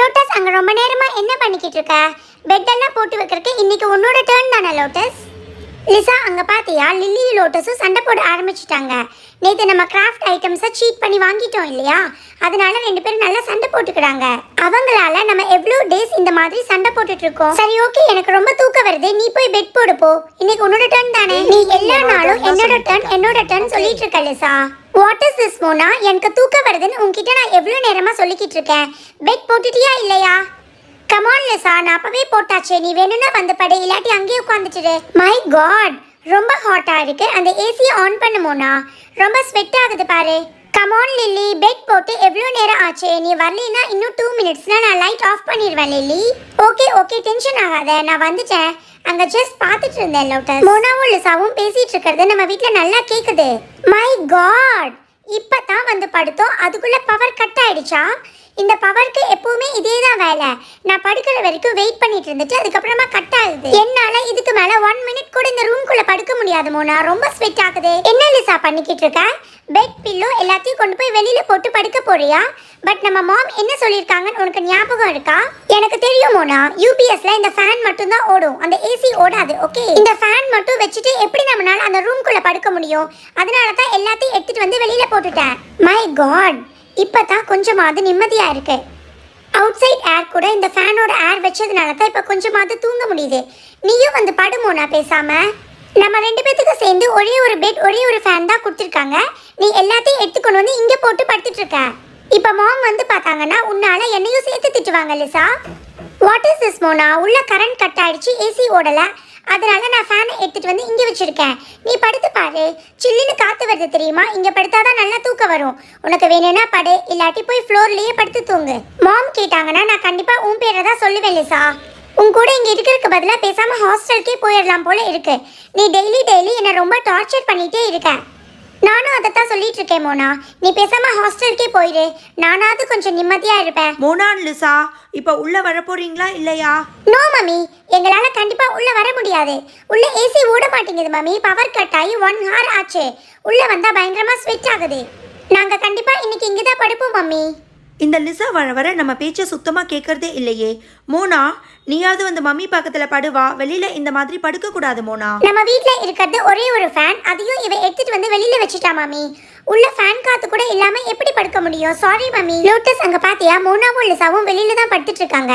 Lotus அங்க ரொம்ப நேரமா என்ன பண்ணிக்கிட்டு இருக்க? பெட் எல்லாம் போட்டு வைக்கிறதுக்கு இன்னைக்கு உன்னோட டேர்ன் தானே லோட்டஸ்? லிசா அங்க பாத்தியா? லில்லி லோட்டஸும் சண்டை போட ஆரம்பிச்சிட்டாங்க. நேத்து நம்ம கிராஃப்ட் ஐட்டம்ஸை சீட் பண்ணி வாங்கிட்டோம் இல்லையா? அதனால ரெண்டு பேரும் நல்லா சண்டை போட்டுக்கிறாங்க. அவங்களால நம்ம எவ்வளோ டேஸ் இந்த மாதிரி சண்டை போட்டுட்டு இருக்கோம்? சரி ஓகே எனக்கு ரொம்ப தூக்கம் வருது. நீ போய் பெட் போடு போ. இன்னைக்கு உன்னோட டர்ன் தானே? நீ எல்லா நாளும் என்னோட டர்ன் என்னோட டர்ன் சொல்லிட்டு இருக்க Lisa. What is this Mona எனக்கு தூக்கம் வருதுன்னு உங்ககிட்ட நான் எவ்வளோ நேரமாக சொல்லிக்கிட்டு இருக்கேன்? பெட் போட்டுட்டியா இல்லையா? கமான் லிசா நான் அப்பவே போட்டாச்சே. நீ வேணும்னா வந்து படு. இல்லாட்டி அங்கேயே உட்காந்துட்டுரு மை காட் ரொம்ப ஹாட்டாக இருக்கு. அந்த ஏசியை ஆன் பண்ணுமோனா ரொம்ப ஸ்வெட் ஆகுது பாரு. கமான் லில்லி பெட் போட்டு எவ்வளோ நேரம் ஆச்சு? நீ வரலைன்னா இன்னும் டூ மினிட்ஸ்னால் நான் லைட் ஆஃப் பண்ணிடுவேன் லில்லி ஓகே ஓகே டென்ஷன் ஆகாத. நான் வந்துட்டேன். அங்க ஜஸ்ட் பார்த்துட்டு இருந்தேன் லோட்டஸ். மோனாவும் லிசாவும் பேசிட்டு இருக்கிறது நம்ம வீட்ல நல்லா கேக்குது. மை காட் இப்பதான் வந்து படுத்தோம். அதுக்குள்ள பவர் கட் ஆயிடுச்சா? இந்த பவருக்கு எப்பவுமே இதே தான் வேலை. நான் படுக்கிற வரைக்கும் வெயிட் பண்ணிட்டு இருந்துட்டு அதுக்கப்புறமா கட் ஆகுது. என்னால இதுக்கு மேல ஒன் மினிட் கூட இந்த ரூம்குள்ள படுக்க முடியாது மோனா. ரொம்ப ஸ்வெட் ஆகுது. என்ன லிசா பண்ணிக்கிட்டு இருக்க? பெட் பில்லோ எல்லாத்தையும் கொண்டு போய் வெளியில போட்டு படுக்க போறியா? பட் நம்ம மாம் என்ன சொல்லியிருக்காங்கன்னு உனக்கு ஞாபகம் இருக்கா? எனக்கு தெரியும் மோனா. யூபிஎஸ்ல இந்த ஃபேன் மட்டும் தான் ஓடும். அந்த ஏசி ஓடாது ஓகே இந்த ஃபேன் மட்டும் வச்சுட்டு எப்படி நம்மளால அந்த ரூம்குள்ள படுக்க முடியும்? அதனால தான் எல்லாத்தையும் எடுத்துட்டு வந்து வெளியில போட்டுட்டேன். மை காட் இப்போ தான் கொஞ்சமாவது நிம்மதியாக இருக்கு அவுட் சைட் ஏர் கூட இந்த ஃபேனோட ஏர் வச்சதுனால தான் இப்போ கொஞ்சமாவது தூங்க முடியுது. நீயும் வந்து படுமோனா பேசாமல் நம்ம ரெண்டு பேத்துக்கு சேர்ந்து ஒரே ஒரு பெட் ஒரே ஒரு ஃபேன் தான் கொடுத்துருக்காங்க. நீ எல்லாத்தையும் எடுத்துக்கொண்டு வந்து இங்கே போட்டு படுத்துட்டு இருக்க. இப்போ மாம் வந்து பார்த்தாங்கன்னா உன்னால் என்னையும் சேர்த்து திட்டுவாங்க Lisa. What is this Mona உள்ள கரண்ட் கட் ஆயிடுச்சு ஏசி ஓடல. அதனால நான் ஃபேனை எடுத்துட்டு வந்து இங்கே வச்சிருக்கேன். நீ படுத்து பாரு. சில்லுன்னு காத்து வருது தெரியுமா? இங்க படுத்தாதான் நல்லா தூக்கம் வரும். உனக்கு வேணும்னா படு. இல்லாட்டி போய் ஃப்ளோர்லேயே படுத்து தூங்கு. மாம் கேட்டாங்கன்னா நான் கண்டிப்பாக உன் பேரை தான் சொல்லுவேன் லிசா. உன் கூட இங்கே இருக்கிறதுக்கு பதிலாக பேசாமல் ஹாஸ்டலுக்கே போயிடலாம் போல இருக்கு. நீ டெய்லி டெய்லி என்னை ரொம்ப டார்ச்சர் பண்ணிகிட்டே இருக்க. நானும் அதைத்தான் சொல்லிட்டு இருக்கேன் மோனா. நீ பேசாம ஹாஸ்டலுக்கே போயிரு. நானாவது கொஞ்சம் நிம்மதியா இருப்பேன். மோனான் லிசா இப்போ உள்ள வர போறீங்களா இல்லையா? No mummy. எங்களால கண்டிப்பா உள்ள வர முடியாது. உள்ள ஏசி ஓட மாட்டேங்குது மம்மி. பவர் கட் ஆகி ஒன் ஹவர் ஆச்சு. உள்ள வந்தா பயங்கரமா ஸ்விட்ச் ஆகுது. நாங்க கண்டிப்பா இன்னைக்கு இங்க தான் படுப்போம் மம்மி. இந்த லிசா வர வர நம்ம பேச்சை சுத்தமாக கேட்கறதே இல்லையே. மோனா நீயாவது வந்து மம்மி பக்கத்தில் படுவா? வெளியில இந்த மாதிரி படுக்க கூடாது மோனா. நம்ம வீட்ல இருக்கிறது ஒரே ஒரு ஃபேன் அதையும் இவ எடுத்துட்டு வந்து வெளியில வச்சுட்டா மம்மி. உள்ள ஃபேன் காத்து கூட இல்லாம எப்படி படுக்க முடியும்? Sorry mummy. லோட்டஸ் அங்க பாத்தியா? மோனாவும் லிசாவும் வெளியில தான் படுத்துட்டு இருக்காங்க.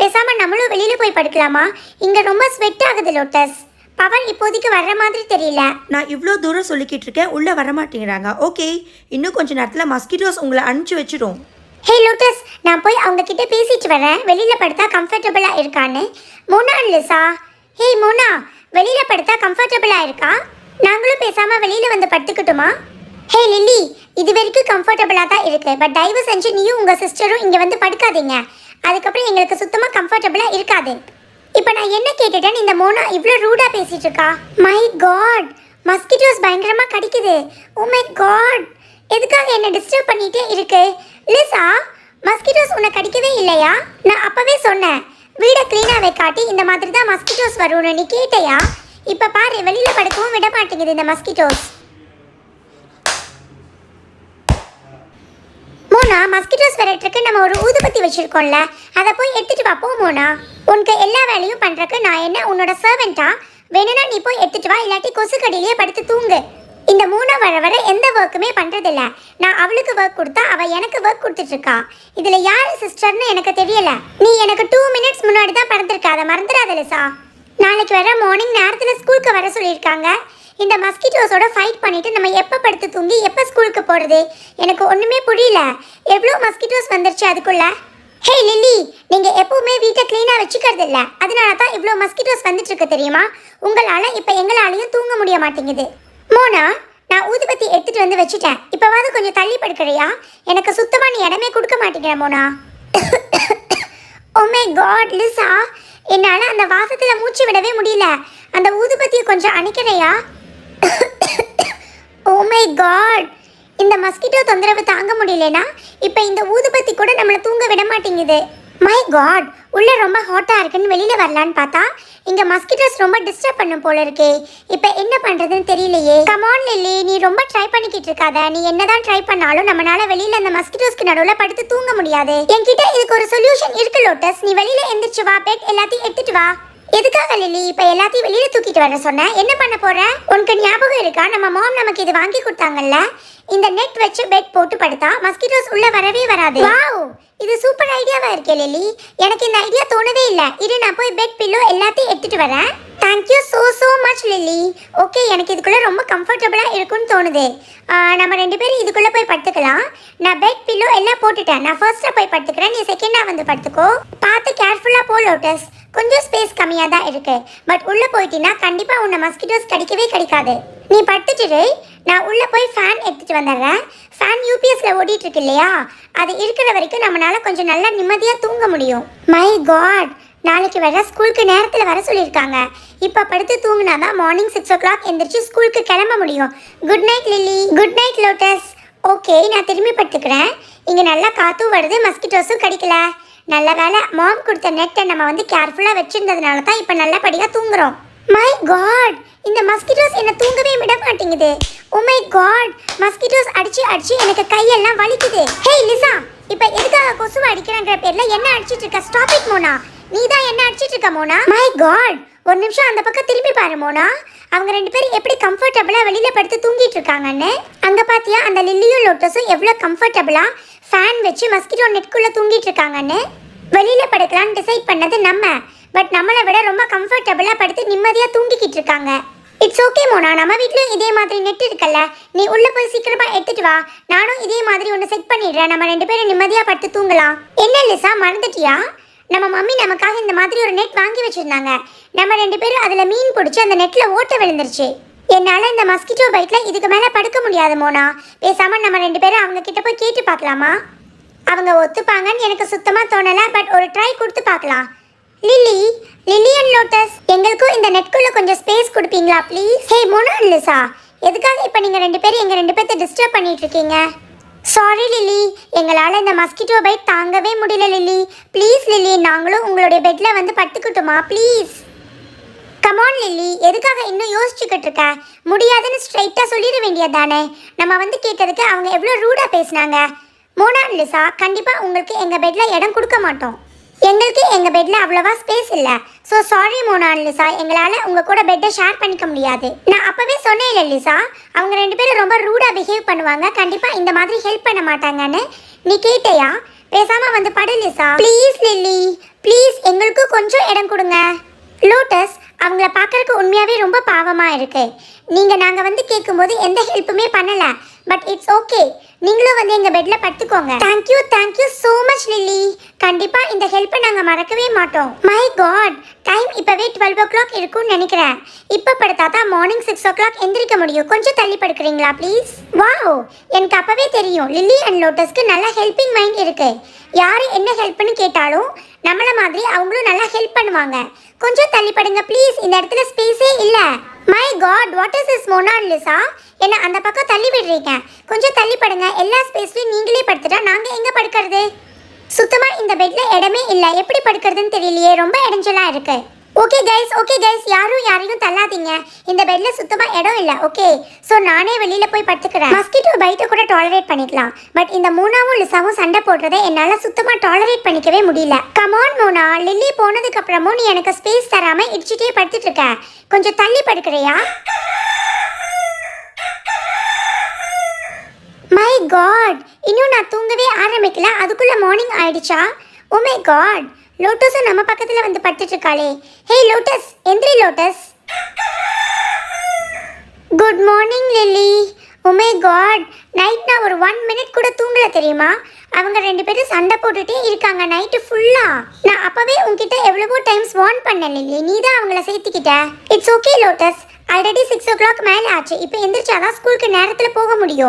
பேசாம நம்மளும் வெளியில போய் படுக்கலாமா? இங்க ரொம்ப ஸ்வெட் ஆகுது லோட்டஸ் பவர் இப்போதைக்கு வர்ற மாதிரி தெரியல. நான் இவ்வளோ தூரம் சொல்லிக்கிட்டு இருக்கேன். உள்ளே வர மாட்டேங்கிறாங்க ஓகே இன்னும் கொஞ்ச நேரத்தில் மஸ்கிட்டோஸ் உங்களை அனுப்பிச்சு வச்சிடும் ஹே லோட்டஸ் நான் போய் அவங்க கிட்ட பேசிட்டு வரேன். வெளியில் படுத்தா கம்ஃபர்டபுளாக இருக்கான்னு. மோனா லிசா ஹே மோனா வெளியில் படுத்தா கம்ஃபர்டபுளாக இருக்கா? நாங்களும் பேசாமல் வெளியில் வந்து படுத்துக்கிட்டுமா? ஹே லில்லி இது வரைக்கும் கம்ஃபர்டபுளாக தான் இருக்கு. பட் தயவு செஞ்சு நீயும் உங்கள் சிஸ்டரும் இங்கே வந்து படுக்காதீங்க. அதுக்கப்புறம் எங்களுக்கு சுத்தமாக கம்ஃபர்டபுளாக இருக்காது. இப்போ நான் என்ன கேட்டுட்டேன் இந்த மோனா இவ்வளோ ரூடாக பேசிகிட்டு இருக்கா? மை காட் மஸ்கிட்டோஸ் பயங்கரமாக கடிக்குது. ஓ மை காட் எதுக்காக என்னை டிஸ்டர்ப் பண்ணிகிட்டே இருக்குது லிசா மஸ்கிட்டோஸ் உன்னை கடிக்கவே இல்லையா? நான் அப்பவே சொன்னேன். வீடை க்ளீனாகவே காட்டி இந்த மாதிரி தான் மஸ்கிட்டோஸ் வரும்னு நீ கேட்டையா? இப்போ பாரு வெளியில் படுக்கவும் விட மாட்டேங்குது இந்த மஸ்கிட்டோஸ் மோனா மஸ்கிட்டோஸ் விரட்டுறதுக்கு நம்ம ஒரு ஊதுபத்தி வச்சுருக்கோம்ல அதை போய் எடுத்துகிட்டு வா போ மோனா. உனக்கு எல்லா வேலையும் பண்ணுறக்கு நான் என்ன உன்னோட சர்வெண்ட்டா வேணும்னா நீ போய் எடுத்துகிட்டு வா இல்லாட்டி கொசுக்கடியிலேயே படுத்து தூங்கு. இந்த மூணா வர வர எந்த ஒர்க்குமே பண்ணுறதில்ல நான் அவளுக்கு ஒர்க் கொடுத்தா அவள் எனக்கு ஒர்க் கொடுத்துட்ருக்கா. இதில் யார் சிஸ்டர்னு எனக்கு தெரியல. நீ எனக்கு டூ மினிட்ஸ் முன்னாடி தான் பறந்துருக்க. அதை மறந்துடாத லிசா. நாளைக்கு வர மார்னிங் நேரத்தில் ஸ்கூலுக்கு வர சொல்லியிருக்காங்க. இந்த மஸ்கிட்டோஸோட ஃபைட் பண்ணிட்டு நம்ம எப்போ படுத்து தூங்கி எப்போ ஸ்கூலுக்கு போகிறது எனக்கு ஒன்றுமே புரியல. எவ்வளோ மஸ்கிட்டோஸ் வந்துருச்சு அதுக்குள்ள? ஹே லில்லி நீங்கள் எப்பவுமே வீட்டை க்ளீனாக வச்சுக்கிறது இல்லை அதனால தான் இவ்வளோ மஸ்கிட்டோஸ் வந்துட்டு இருக்கு தெரியுமா? உங்களால் இப்போ எங்களாலையும் தூங்க முடிய மாட்டேங்குது. மோனா நான் ஊதுபத்தி எடுத்துட்டு வந்து வச்சுட்டேன். இப்போவாவது கொஞ்சம் தள்ளி படுக்கிறியா? எனக்கு சுத்தமாக நீ இடமே கொடுக்க மாட்டேங்கிற Mona. Oh oh God Lisa என்னால் அந்த வாசத்தில் மூச்சு விடவே முடியல. அந்த ஊதுபத்தியை கொஞ்சம் அணைக்கிறையா? ஓ oh காட் இந்த மஸ்கிட்டோ தொந்தரவு தாங்க முடியலனா இப்போ இந்த ஊதுபத்தி கூட நம்மளை தூங்க விட மாட்டேங்குது. மை காட் உள்ளே ரொம்ப ஹாட்டாக இருக்குன்னு வெளியில் வரலான்னு பார்த்தா இங்கே மஸ்கிட்டோஸ் ரொம்ப டிஸ்டர்ப் பண்ணும் போல இருக்கே. இப்போ என்ன பண்ணுறதுன்னு தெரியலையே. கமான் லில்லி நீ ரொம்ப ட்ரை பண்ணிக்கிட்டு இருக்காத. நீ என்னதான் ட்ரை பண்ணாலும் நம்மளால வெளியில் அந்த மஸ்கிட்டோஸ்க்கு நடுவில் படுத்து தூங்க முடியாது. என்கிட்ட இதுக்கு ஒரு சொல்யூஷன் இருக்கு லோட்டஸ் நீ வெளியில் எந்திரிச்சு வா பெட் எல்லாத்தையும் எடுத்துட்டு வா. எதுக்காக லில்லி? இப்ப எல்லாத்தையும் வெளியில தூக்கிட்டு வர சொன்ன. என்ன பண்ண போற? உனக்கு ஞாபகம் இருக்கா? நம்ம மாம் நமக்கு இது வாங்கி கொடுத்தாங்கல்ல? இந்த நெட் வச்சு பெட் போட்டு படுத்தா மஸ்கிட்டோஸ் உள்ள வரவே வராது. வாவ் இது சூப்பர் ஐடியாவா இருக்கே லில்லி. எனக்கு இந்த ஐடியா தோணவே இல்ல. இரு நான் போய் பெட் பில்லோ எல்லாத்தையும் எடுத்துட்டு வரேன். Thank you so so much Lily. Okay எனக்கு இதுக்குள்ளே ரொம்ப கம்ஃபர்டபுளாக இருக்கும்னு தோணுது. நம்ம ரெண்டு பேரும் இதுக்குள்ளே போய் படுத்துக்கலாம். நான் பெட் பில்லோ எல்லாம் போட்டுட்டேன். நான் ஃபர்ஸ்ட்டாக போய் படுத்துக்கிறேன். நீ செகண்டாக வந்து படுத்துக்கோ. பார்த்து கேர்ஃபுல்லாக போ லோட்டஸ் கொஞ்சம் ஸ்பேஸ் கம்மியாக தான் இருக்கு. பட் உள்ளே போயிட்டீங்கன்னா கண்டிப்பாக உன்னை மஸ்கிட்டோஸ் கடிக்கவே கடிக்காது. நீ படுத்துட்டு நான் உள்ளே போய் ஃபேன் எடுத்துட்டு வந்துடுறேன். ஃபேன் யூபிஎஸ்ல ஓடிட்டு இருக்கு இல்லையா? அது இருக்கிற வரைக்கும் நம்மளால கொஞ்சம் நல்லா நிம்மதியாக தூங்க முடியும். மை காட் நாளைக்கு வர ஸ்கூலுக்கு நேரத்தில் வர சொல்லியிருக்காங்க. இப்போ படுத்து தூங்கினா தான் மார்னிங் சிக்ஸ் ஓ கிளாக் எந்திரிச்சு ஸ்கூலுக்கு கிளம்ப முடியும். Good night Lily good night Lotus okay நான் திரும்பி படுத்துக்கிறேன். இங்கே நல்லா காற்றும் வருது மஸ்கிட்டோஸும் கிடைக்கல. நல்ல வேலை மாம் கொடுத்த நெட்டை நம்ம வந்து கேர்ஃபுல்லாக வச்சுருந்ததுனால தான் இப்போ நல்லபடியாக தூங்குறோம். மை காட் இந்த மஸ்கிட்டோஸ் என்னை தூங்கவே விட மாட்டேங்குது. ஓ மை காட் மஸ்கிட்டோஸ் அடிச்சு அடிச்சு எனக்கு கையெல்லாம் வலிக்குது. ஹே லிசா இப்போ எதுக்காக கொசுவை அடிக்கிறேங்கிற பேர்ல என்ன அடிச்சிட்டு இருக்க? Stop it Mona. நீ தான் என்ன அடிச்சிட்டு இருக்க மோனா? மை காட் ஒரு நிமிஷம் அந்த பக்கம் திரும்பி பாரு மோனா. அவங்க ரெண்டு பேரும் எப்படி கம்ஃபர்டபுளாக வெளியில் படுத்து தூங்கிட்டு இருக்காங்கன்னு? அங்கே பார்த்தியா அந்த லில்லியும் லோட்டஸும் எவ்வளோ கம்ஃபர்டபுளாக ஃபேன் வச்சு மஸ்கிட்டோ நெட்குள்ளே தூங்கிட்டு இருக்காங்கன்னு வெளியில் படுக்கலாம்னு டிசைட் பண்ணது நம்ம. பட் நம்மளை விட ரொம்ப கம்ஃபர்டபுளாக படுத்து நிம்மதியாக தூங்கிக்கிட்டு இருக்காங்க. It's okay Mona. நம்ம வீட்லேயும் இதே மாதிரி நெட் இருக்கல்ல. நீ உள்ளே போய் சீக்கிரமாக எடுத்துட்டு வா. நானும் இதே மாதிரி ஒன்று செட் பண்ணிடுறேன். நம்ம ரெண்டு பேரும் நிம்மதியாக படுத்து தூங்கலாம். என்ன லிசா? மறந்துட்டியா? நம்ம மம்மி நமக்காக இந்த மாதிரி ஒரு நெட் வாங்கி வச்சுருந்தாங்க. நம்ம ரெண்டு பேரும் அதில் மீன் பிடிச்சி அந்த நெட்டில் ஓட்ட விழுந்துருச்சு. என்னால் இந்த மஸ்கிட்டோ பைட்டில் இதுக்கு மேலே படுக்க முடியாது மோனா. பேசாமல் நம்ம ரெண்டு பேரும் அவங்க கிட்ட போய் கேட்டு பார்க்கலாமா? அவங்க ஒத்துப்பாங்கன்னு எனக்கு சுத்தமாக தோணலை பட் ஒரு ட்ரை கொடுத்து பார்க்கலாம். லில்லி லில்லி அண்ட் லோட்டஸ் எங்களுக்கும் இந்த நெட்குள்ளே கொஞ்சம் ஸ்பேஸ் கொடுப்பீங்களா ப்ளீஸ் ஹே மோனா லிசா எதுக்காக இப்போ நீங்கள் ரெண்டு பேரும் எங்கள் ரெண்டு பேர்த்த டிஸ்டர்ப் பண்ணிட்டு இருக்கீங்க? Sorry Lily. எங்களால் இந்த மஸ்கிட்டோ பைட் தாங்கவே முடியல லில்லி. ப்ளீஸ் லில்லி நாங்களும் உங்களுடைய பெட்டில் வந்து படுத்துக்கிட்டோமா ப்ளீஸ் கமான் லில்லி எதுக்காக இன்னும் யோசிச்சுக்கிட்டு இருக்க முடியாதுன்னு ஸ்ட்ரைட்டாக சொல்லிட வேண்டியது தானே நம்ம வந்து கேட்டதுக்கு அவங்க எவ்வளோ ரூடாக பேசுனாங்க. மோனான் லிசா கண்டிப்பாக உங்களுக்கு எங்கள் பெட்டில் இடம் கொடுக்க மாட்டோம். எங்களுக்கு எங்கள் பெட்டில் அவ்வளோவா ஸ்பேஸ் இல்லை. ஸோ சாரி மோனான் லிசா. எங்களால் உங்கள் கூட பெட்டை ஷேர் பண்ணிக்க முடியாது. நான் அப்போவே சொன்னேன் இல்லை லிசா. அவங்க ரெண்டு பேரும் ரொம்ப ரூடாக பிஹேவ் பண்ணுவாங்க. கண்டிப்பாக இந்த மாதிரி ஹெல்ப் பண்ண மாட்டாங்கன்னு நீ கேட்டையா? பேசாமல் வந்து படு லிசா. ப்ளீஸ் லில்லி ப்ளீஸ் எங்களுக்கு கொஞ்சம் இடம் கொடுங்க. லோட்டஸ் அவங்கள பார்க்கறக்கு உண்மையாகவே ரொம்ப பாவமாக இருக்கு. நீங்கள் நாங்கள் வந்து கேட்கும்போது எந்த ஹெல்ப்புமே பண்ணலை. பட் இட்ஸ் ஓகே நீங்களும் வந்து எங்கள் பெட்டில் படுத்துக்கோங்க. Thank you thank you so much Lily கண்டிப்பாக இந்த ஹெல்ப்பை நாங்கள் மறக்கவே மாட்டோம். மை காட் டைம் இப்போவே டுவெல் ஓ கிளாக் இருக்கும்னு நினைக்கிறேன். இப்போ படுத்தா தான் மார்னிங் சிக்ஸ் ஓ கிளாக் எந்திரிக்க முடியும். கொஞ்சம் தள்ளி படுக்கிறீங்களா ப்ளீஸ் வாவ் எனக்கு அப்போவே தெரியும். லில்லி அண்ட் லோட்டஸ்க்கு நல்ல ஹெல்பிங் மைண்ட் இருக்குது யார் என்ன ஹெல்ப்னு கேட்டாலும் நம்மள மாதிரி அவங்களும் நல்லா ஹெல்ப் பண்ணுவாங்க. கொஞ்சம் தள்ளி படுங்க ப்ளீஸ் இந்த இடத்துல ஸ்பேஸே இல்ல. My God what is is Mona Lisa என்ன அந்த பக்கம் தள்ளி விடுறீங்க. கொஞ்சம் தள்ளி படுங்க எல்லா ஸ்பேஸ்லயும் நீங்களே படுத்துட்டா நாங்க எங்க படுக்கிறது? சுத்தமா இந்த பெட்ல இடமே இல்ல. எப்படி படுக்கிறதுன்னு தெரியலையே. ரொம்ப இடைஞ்சலா இருக்கு. ஓகே கைஸ் ஓகே கைஸ் யாரும் யாரையும் தள்ளாதீங்க. இந்த பெட்ல சுத்தமா இடம் இல்ல ஓகே சோ நானே வெளியில போய் படுத்துக்கிறேன். மஸ்கிட்டோ பைட்டை கூட டாலரேட் பண்ணிக்கலாம். பட் இந்த மூணாவும் லிசாவும் சண்டை போடுறதை என்னால சுத்தமா டாலரேட் பண்ணிக்கவே முடியல. கமான் மோனா. லில்லி போனதுக்கு அப்புறமும் நீ எனக்கு ஸ்பேஸ் தராம இடிச்சிட்டே படுத்துட்டு இருக்க கொஞ்சம் தள்ளி படுக்கிறியா? மை காட் இன்னும் நான் தூங்கவே ஆரம்பிக்கல. அதுக்குள்ள மார்னிங் ஆயிடுச்சா? ஓ மை காட் லோட்டஸும் நம்ம பக்கத்துல வந்து படுத்துட்டு இருக்காளே ஹே லோட்டஸ் எந்திரி லோட்டஸ். குட் மார்னிங் லில்லி உமே காட் நைட் நான் ஒரு ஒன் மினிட் கூட தூங்கல தெரியுமா? அவங்க ரெண்டு பேரும் சண்டை போட்டுட்டே இருக்காங்க நைட்டு ஃபுல்லா நான் அப்பவே உங்ககிட்ட எவ்வளவோ டைம்ஸ் வார்ன் பண்ணேன் லில்லி நீ தான் அவங்கள சேர்த்துக்கிட்ட. It's okay Lotus already six o'clock மேலே ஆச்சு. இப்போ எந்திரிச்சாதான் ஸ்கூலுக்கு நேரத்தில் போக முடியும்.